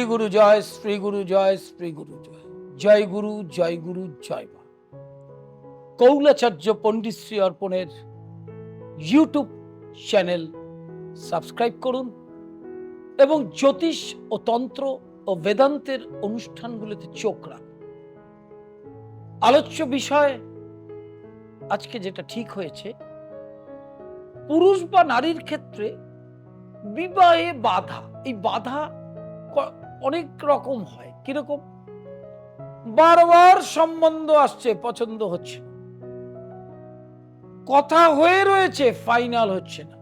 শ্রী গুরু জয়, শ্রী গুরু জয়, শ্রী গুরু জয়। জয় গুরু জয় গুরু, জয় মা। কৌলাচার্য পণ্ডিত শ্রী অর্পণের ইউটিউব চ্যানেল সাবস্ক্রাইব করুন এবং জ্যোতিষ ও তন্ত্র ও বেদান্তের অনুষ্ঠানগুলোতে চোখ রাখুন। আলোচ্য বিষয় আজকে যেটা ঠিক হয়েছে, পুরুষ বা নারীর ক্ষেত্রে বিবাহে বাধা, এই বাধা অনেক রকম হয়। কীরকম? বারবার সম্বন্ধ আসছে, পছন্দ হচ্ছে কথা হয়ে রয়েছে ফাইনাল হচ্ছে না।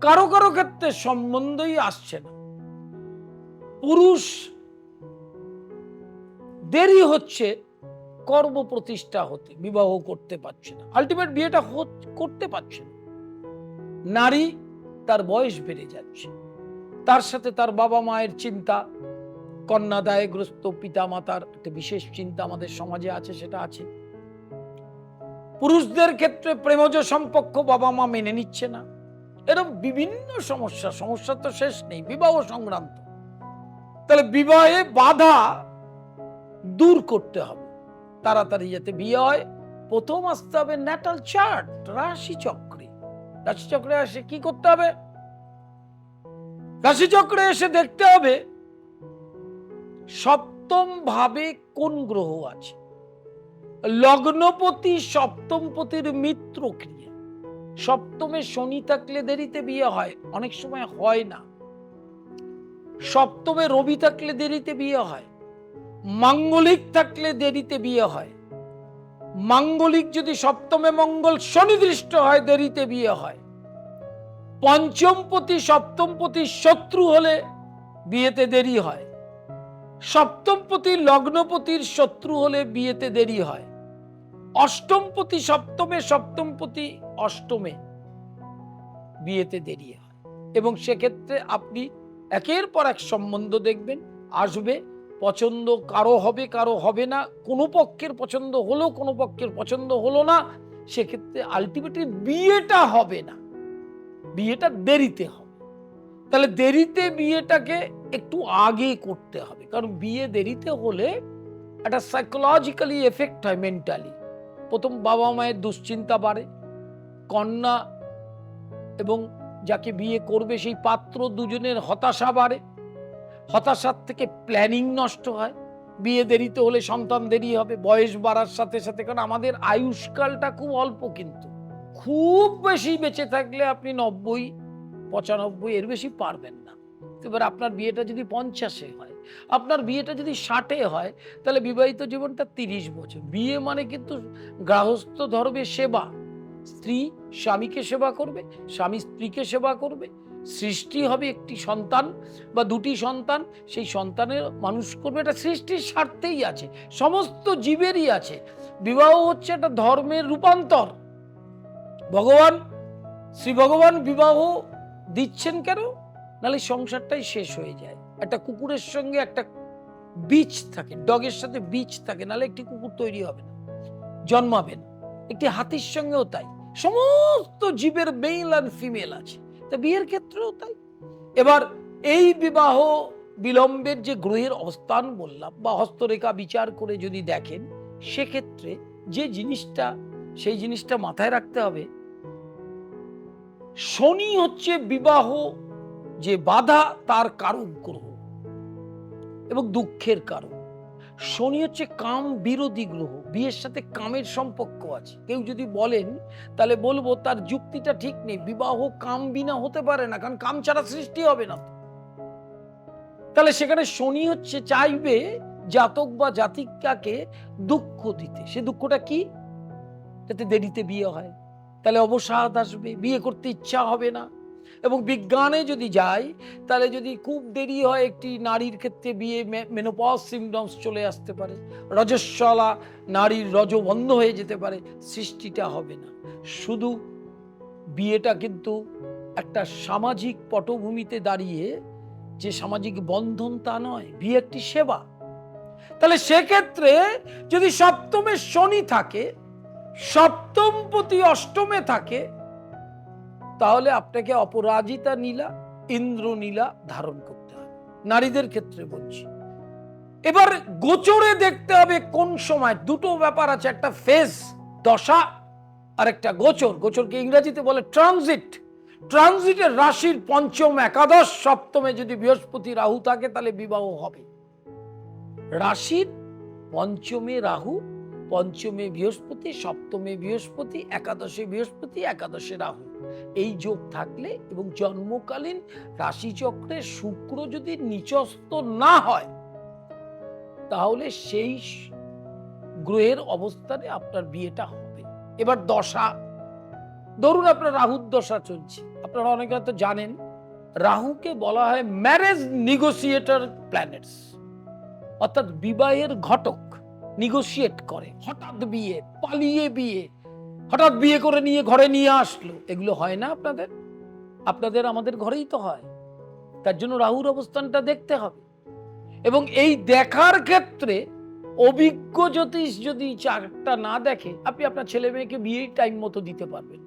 কারও কারও ক্ষেত্রে সম্বন্ধই আসছে না। পুরুষ দেরি হচ্ছে, কর্ম প্রতিষ্ঠা হতে, বিবাহ করতে পারছে না। আলটিমেট বিয়েটা করতে পারছে না। নারী তার বয়স বেড়ে যাচ্ছে। তার সাথে তার বাবা মায়ের চিন্তা কন্যাদায়গ্রস্ত পিতা মাতার একটা বিশেষ চিন্তা আমাদের সমাজে আছে, সেটা আছে। পুরুষদের ক্ষেত্রে প্রেমজ সম্পর্ক বাবা মা মেনে নিচ্ছে না। এরকম বিভিন্ন সমস্যা সমস্যা তো শেষ নেই, বিবাহ সংক্রান্ত। তাহলে বিবাহে বাধা দূর করতে হবে। তাড়াতাড়ি যাতে বিয়ে হয়, প্রথম আসতে হবে ন্যাটাল চার্ট রাশি চক্রে। রাশি চক্রে এসে কি করতে হবে? রাশি চক্রে এসে দেখতে হবে সপ্তম ভাবে কোন গ্রহ আছে। লগ্নপতি সপ্তম সপ্তমপতির মিত্র ক্রিয়া। সপ্তমে শনি থাকলে দেরিতে বিয়ে হয়, অনেক সময় হয় না। সপ্তমে রবি থাকলে দেরিতে বিয়ে হয়, মাঙ্গলিক থাকলে দেরিতে বিয়ে হয়। মাঙ্গলিক যদি সপ্তমে মঙ্গল শনিদৃষ্ট হয়, দেরিতে বিয়ে হয়। পঞ্চমপতি, সপ্তমপতি শত্রু হলে বিয়েতে দেরি হয়। সপ্তমপতি, লগ্নপতির শত্রু হলে বিয়েতে দেরি হয়। অষ্টমপতি, সপ্তমে, সপ্তমপতি, অষ্টমে বিয়েতে দেরি হয়। এবং সেক্ষেত্রে আপনি একের পর এক সম্বন্ধ দেখবেন, আসবে, পছন্দ কারও হবে কারও হবে না, কোনো পক্ষের পছন্দ হলো, কোনো পক্ষের পছন্দ হলো না, সেক্ষেত্রে আলটিমেটলি বিয়েটা হবে না। বিয়েটা দেরিতে হবে। তাহলে দেরিতে বিয়েটাকে একটু আগে করতে হবে। কারণ বিয়ে দেরিতে হলে একটা সাইকোলজিক্যালি এফেক্ট হয় মেন্টালি প্রথম বাবা মায়ের দুশ্চিন্তা বাড়ে, কন্যা এবং যাকে বিয়ে করবে সেই পাত্র দুজনের হতাশা বাড়ে। হতাশার থেকে প্ল্যানিং নষ্ট হয়। বিয়ে দেরিতে হলে সন্তান দেরি হবে, বয়স বাড়ার সাথে সাথে। কারণ আমাদের আয়ুষ্কালটা খুব অল্প কিন্তু। খুব বেশি বেঁচে থাকলে আপনি নব্বই, পঁচানব্বই, এর বেশি পারবেন না। এবার আপনার বিয়েটা যদি পঞ্চাশে হয়, আপনার বিয়েটা যদি ষাটে হয়, তাহলে বিবাহিত জীবনটা তিরিশ বছর। বিয়ে মানে কিন্তু গৃহস্থ ধর্মে সেবা। স্ত্রী স্বামীকে সেবা করবে, স্বামী স্ত্রীকে সেবা করবে। সৃষ্টি হবে একটি সন্তান বা দুটি সন্তান, সেই সন্তানের মানুষ করবে। এটা সৃষ্টির স্বার্থেই আছে, সমস্ত জীবেরই আছে। বিবাহ হচ্ছে একটা ধর্মের রূপান্তর। ভগবান, শ্রী ভগবান বিবাহ দিচ্ছেন কেন? নাহলে সংসারটাই শেষ হয়ে যায়। একটা কুকুরের সঙ্গে একটা বীজ থাকে, ডগের সাথে বীজ থাকে, নাহলে একটি কুকুর তৈরি হবে না, জন্মাবে না। একটি হাতির সঙ্গেও তাই। সমস্ত জীবের মেল আর ফিমেল আছে। তা বিয়ের ক্ষেত্রেও তাই। এবার এই বিবাহ বিলম্বের যে গ্রহের অবস্থান বললাম, বা হস্তরেখা বিচার করে যদি দেখেন, সেক্ষেত্রে যে জিনিসটা, সেই জিনিসটা মাথায় রাখতে হবে শনি হচ্ছে বিবাহ যে বাধা, তার কারণ গ্রহ এবং দুঃখের কারণ। শনি হচ্ছে কাম বিরোধী গ্রহ, বিয়ের সাথে কামের সম্পর্ক আছে। কেউ যদি বলেন, তাহলে বলব তার যুক্তিটা ঠিক নেই। বিবাহ কাম বিনা হতে পারে না, কারণ কাম ছাড়া সৃষ্টি হবে না। তাহলে সেখানে শনি হচ্ছে চাইবে জাতক বা জাতিকাকে দুঃখ দিতে। সে দুঃখটা কি? যাতে দেরিতে বিয়ে হয়। তাহলে অবসাদ আসবে, বিয়ে করতে ইচ্ছা হবে না। এবং বিজ্ঞানে যদি যাই, তাহলে যদি খুব দেরি হয় একটি নারীর ক্ষেত্রে বিয়ে মেনোপজ সিমটমস চলে আসতে পারে। রজস্বলা নারীর রজ বন্ধ হয়ে যেতে পারে, সৃষ্টিটা হবে না। শুধু বিয়েটা কিন্তু একটা সামাজিক পটভূমিতে দাঁড়িয়ে যে সামাজিক বন্ধন তা নয়, বিয়ে একটি সেবা। তাহলে সেক্ষেত্রে যদি সপ্তমে শনি থাকে সপ্তম প্রতি অষ্টমে থাকে, তাহলে আপনাকে অপরাজিতা নীলা, ইন্দ্র নীলা ধারণ করতে হবে। নারীদের ক্ষেত্রে বলছি। এবার গোচরে দেখতে হবে কোন সময়। দুটো ব্যাপার আছে, একটা ফেজ, দশা, আর একটা গোচর। গোচরকে ইংরেজিতে বলে ট্রানজিট। ট্রানজিটের রাশির পঞ্চম একাদশ, সপ্তমে যদি বৃহস্পতি রাহু থাকে, তাহলে বিবাহ হবে। রাশির পঞ্চমে রাহু পঞ্চমে বৃহস্পতি, সপ্তমে বৃহস্পতি, একাদশে বৃহস্পতি, একাদশে রাহু। এই যোগ থাকলে এবং জন্মকালীন রাশিচক্রে শুক্র যদি নিচস্ত না হয়, তাহলে সেই গ্রহের অবস্থানে আপনার বিয়েটা হবে। এবার দশা। ধরুন আপনার রাহুর দশা চলছে। আপনারা অনেকে হয়তো জানেন, রাহুকে বলা হয় ম্যারেজ নিগোসিয়েটর প্ল্যানেটস অর্থাৎ বিবাহের ঘটক। নিগোসিয়েট করে। হঠাৎ বিয়ে, পালিয়ে বিয়ে। হঠাৎ বিয়ে করে নিয়ে ঘরে নিয়ে আসলো। এগুলো হয় না আপনাদের? আপনাদের আমাদের ঘরেই তো হয়। তার জন্য রাহুর অবস্থানটা দেখতে হবে। এবং এই দেখার ক্ষেত্রে অভিজ্ঞ জ্যোতিষ যদি চারটা না দেখে, আপনি আপনার ছেলে মেয়েকে বিয়ে টাইম মতো দিতে পারবেন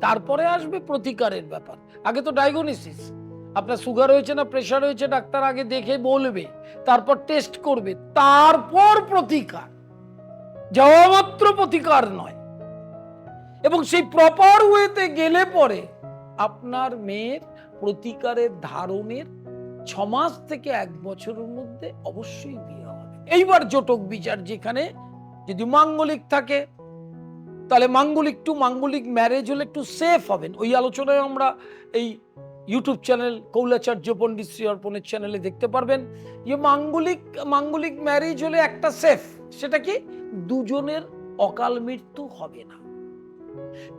তারপরে আসবে প্রতিকারের ব্যাপার। আগে তো ডায়াগনোসিস আপনার সুগার হয়েছে না প্রেশার হয়েছে, ডাক্তার আগে দেখে বলবে, তারপর টেস্ট করবে, তারপর প্রতিকার। যাওয়া মাত্র প্রতিকার নয়। এবং সেই প্রপার ওয়েতে গেলে পরে আপনার মেয়ের প্রতিকারের ধারণের ছ মাস থেকে এক বছরের মধ্যে অবশ্যই বিয়ে হবে। এইবার জটক বিচার যেখানে যদি মাঙ্গলিক থাকে, তাহলে মাঙ্গলিক টু মাঙ্গলিক ম্যারেজ হলে একটু সেফ হবেন। ওই আলোচনায় আমরা এই ইউটিউব চ্যানেল কৌলাচার্য পণ্ডিত শ্রী অর্পণের চ্যানেলে দেখতে পারবেন। যে মাঙ্গলিক মাঙ্গলিক ম্যারেজ হলে একটা সেফ সেটা কি? দুজনের অকাল মৃত্যু হবে না।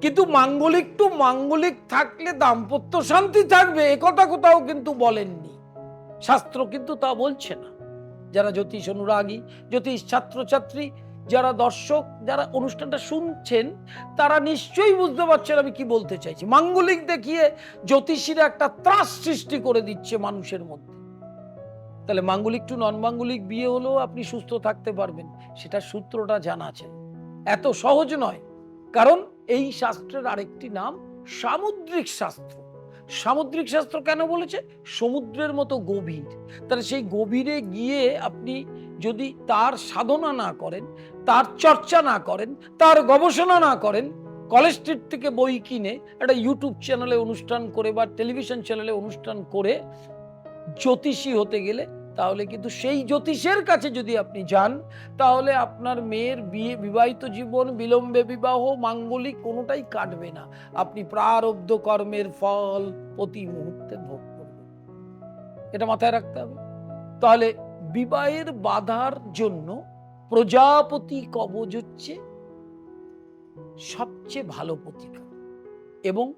কিন্তু মাঙ্গলিক টু মাঙ্গলিক থাকলে দাম্পত্য শান্তি থাকবে একথা কোথাও কিন্তু বলেননি। শাস্ত্র কিন্তু তা বলছে না। যারা জ্যোতিষ অনুরাগী, জ্যোতিষ ছাত্রছাত্রী যারা দর্শক, যারা অনুষ্ঠানটা শুনছেন, তারা নিশ্চয়ই বুঝতে পারছেন আমি কি বলতে চাইছি। মাঙ্গলিক দেখিয়ে জ্যোতিষীরা একটা ত্রাস সৃষ্টি করে দিচ্ছে মানুষের মধ্যে। তাহলে মাঙ্গলিক টু নন মাঙ্গলিক বিয়ে হলেও আপনি সুস্থ থাকতে পারবেন, সেটা সূত্রটা জানা আছে। এত সহজ নয়। কারণ এই শাস্ত্রের আরেকটি নাম সামুদ্রিক শাস্ত্র। সামুদ্রিক শাস্ত্র কেন বলেছে? সমুদ্রের মতো গভীর। তাহলে সেই গভীরে গিয়ে আপনি যদি তার সাধনা না করেন তার চর্চা না করেন, তার গবেষণা না করেন কলেজ স্ট্রিট থেকে বই কিনে একটা ইউটিউব চ্যানেলে অনুষ্ঠান করে বা টেলিভিশন চ্যানেলে অনুষ্ঠান করে জ্যোতিষী হতে গেলে তাহলে কিন্তু সেই জ্যোতিষের কাছে যদি আপনি যান, তাহলে আপনার মেয়ের বিয়ে, বিবাহিত জীবন, বিলম্বে বিবাহ, মাঙ্গলিক কোনোটাই কাটবে না। আপনি প্রারব্ধ কর্মের ফল প্রতি মুহূর্তে ভোগ করবেন। এটা মাথায় রাখতে হবে। তাহলে বিবাহের বাধার জন্য প্রজাপতি কবজ হচ্ছে সবচেয়ে ভালো প্রতিকার এবং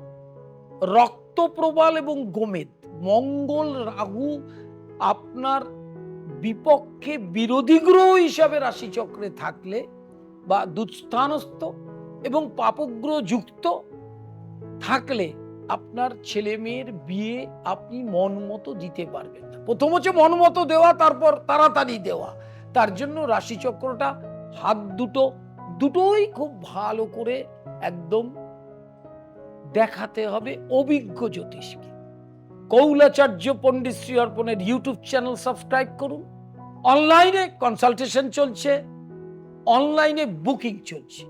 রক্তপ্রবাল এবং গোমেদ, মঙ্গল, রাহু আপনার বিপক্ষে বিরোধী গ্রহ হিসাবে রাশিচক্রে থাকলে বা দুস্থানস্থ এবং পাপগ্রহ যুক্ত থাকলে আপনার ছেলে মেয়ের বিয়ে আপনি মন মতো দিতে পারবেন প্রথম হচ্ছে মন মতো দেওয়া, তারপর তাড়াতাড়ি দেওয়া। তার জন্য রাশিচক্রটা হাত দুটো দুটোই খুব ভালো করে একদম দেখাতে হবে অভিজ্ঞ জ্যোতিষকে। কৌলাচার্য পণ্ডিত শ্রী অর্পণের ইউটিউব চ্যানেল সাবস্ক্রাইব করুন। অনলাইনে কনসালটেশন চলছে, অনলাইনে বুকিং চলছে।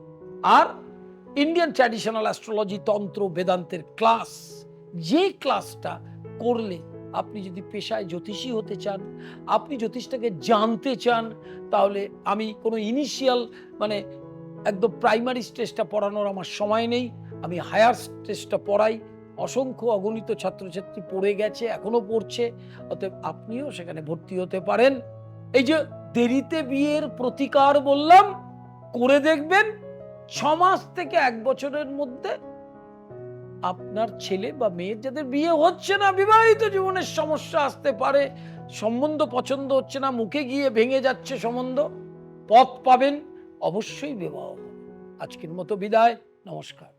আর ইন্ডিয়ান ট্র্যাডিশনাল অ্যাস্ট্রোলজি তন্ত্র বেদান্তের ক্লাস, যে ক্লাসটা করলে আপনি যদি পেশায় জ্যোতিষী হতে চান, আপনি জ্যোতিষটাকে জানতে চান, তাহলে আমি কোনো ইনিশিয়াল মানে একদম প্রাইমারি স্টেজটা পড়ানোর আমার সময় নেই। আমি হায়ার স্টেজটা পড়াই। অসংখ্য অগণিত ছাত্রছাত্রী পড়ে গেছে, এখনও পড়ছে। অতএব আপনিও সেখানে ভর্তি হতে পারেন। এই যে দেরিতে বিয়ের প্রতিকার বললাম, করে দেখবেন ছ মাস থেকে এক বছরের মধ্যে আপনার ছেলে বা মেয়ের যাদের বিয়ে হচ্ছে না, বিবাহিত জীবনের সমস্যা আসতে পারে, সম্বন্ধ পছন্দ হচ্ছে না, মুখে গিয়ে ভেঙে যাচ্ছে সম্বন্ধ, পথ পাবেন, অবশ্যই বিবাহ আজকের মতো বিদায়, নমস্কার।